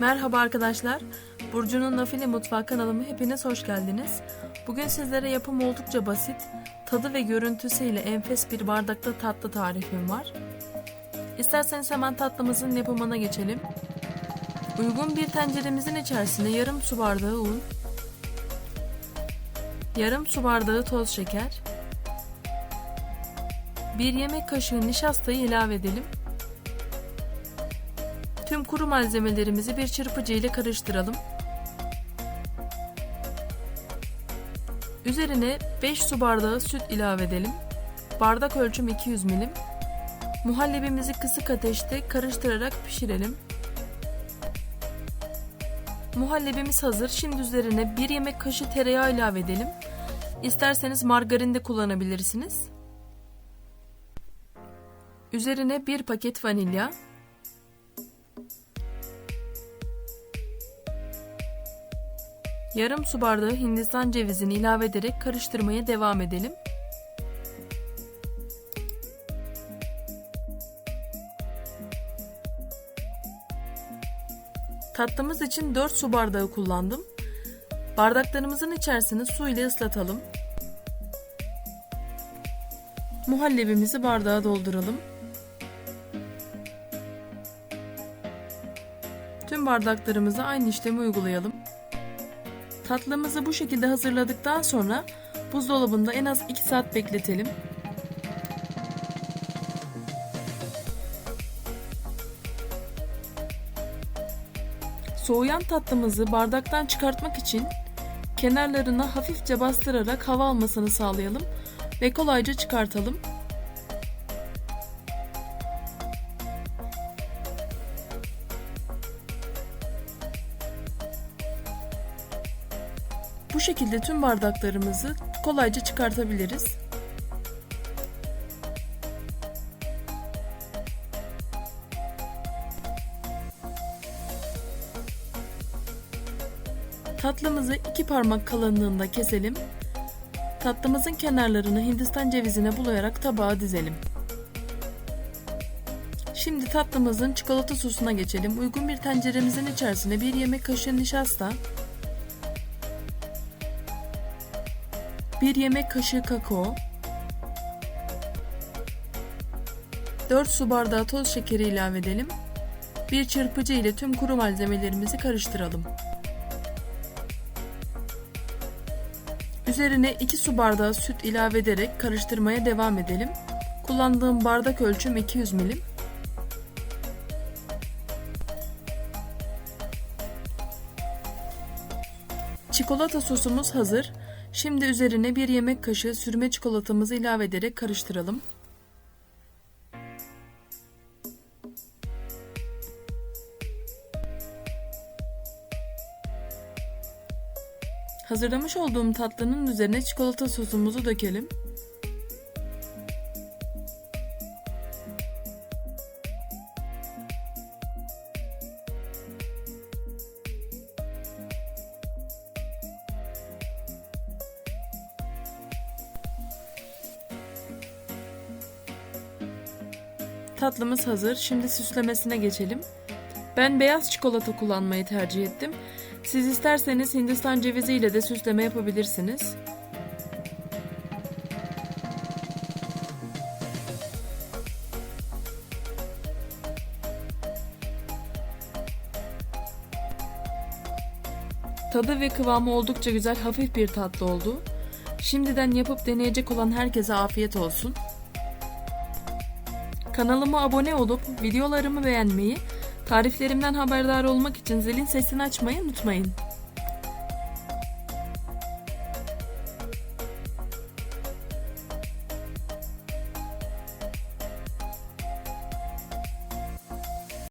Merhaba arkadaşlar. Burcu'nun Nafile Mutfağı kanalıma hepiniz hoş geldiniz. Bugün sizlere yapım oldukça basit, tadı ve görüntüsüyle enfes bir bardakta tatlı tarifim var. İsterseniz hemen tatlımızın yapımına geçelim. Uygun bir tenceremizin içerisine yarım su bardağı un, yarım su bardağı toz şeker, bir yemek kaşığı nişastayı ilave edelim. Tüm kuru malzemelerimizi bir çırpıcı ile karıştıralım. Üzerine 5 su bardağı süt ilave edelim. Bardak ölçüm 200 milim. Muhallebimizi kısık ateşte karıştırarak pişirelim. Muhallebimiz hazır. Şimdi üzerine 1 yemek kaşığı tereyağı ilave edelim. İsterseniz margarin de kullanabilirsiniz. Üzerine 1 paket vanilya, Yarım su bardağı hindistan cevizini ilave ederek karıştırmaya devam edelim. Tatlımız için 4 su bardağı kullandım. Bardaklarımızın içerisini su ile ıslatalım. Muhallebimizi bardağa dolduralım. Tüm bardaklarımıza aynı işlemi uygulayalım. Tatlımızı bu şekilde hazırladıktan sonra buzdolabında en az 2 saat bekletelim. Soğuyan tatlımızı bardaktan çıkartmak için kenarlarına hafifçe bastırarak hava almasını sağlayalım ve kolayca çıkartalım. Bu şekilde tüm bardaklarımızı kolayca çıkartabiliriz. Tatlımızı iki parmak kalınlığında keselim. Tatlımızın kenarlarını hindistan cevizine bulayarak tabağa dizelim. Şimdi tatlımızın çikolata sosuna geçelim. Uygun bir tenceremizin içerisine bir yemek kaşığı nişasta, 1 yemek kaşığı kakao, 4 su bardağı toz şekeri ilave edelim. Bir çırpıcı ile tüm kuru malzemelerimizi karıştıralım. Üzerine 2 su bardağı süt ilave ederek karıştırmaya devam edelim. Kullandığım bardak ölçüm 200 milim. Çikolata sosumuz hazır. Şimdi üzerine bir yemek kaşığı sürme çikolatamızı ilave ederek karıştıralım. Hazırlamış olduğum tatlının üzerine çikolata sosumuzu dökelim. Tatlımız hazır. Şimdi süslemesine geçelim. Ben beyaz çikolata kullanmayı tercih ettim. Siz isterseniz Hindistan cevizi ile de süsleme yapabilirsiniz. Tadı ve kıvamı oldukça güzel, hafif bir tatlı oldu. Şimdiden yapıp deneyecek olan herkese afiyet olsun. Kanalıma abone olup videolarımı beğenmeyi, tariflerimden haberdar olmak için zilin sesini açmayı unutmayın.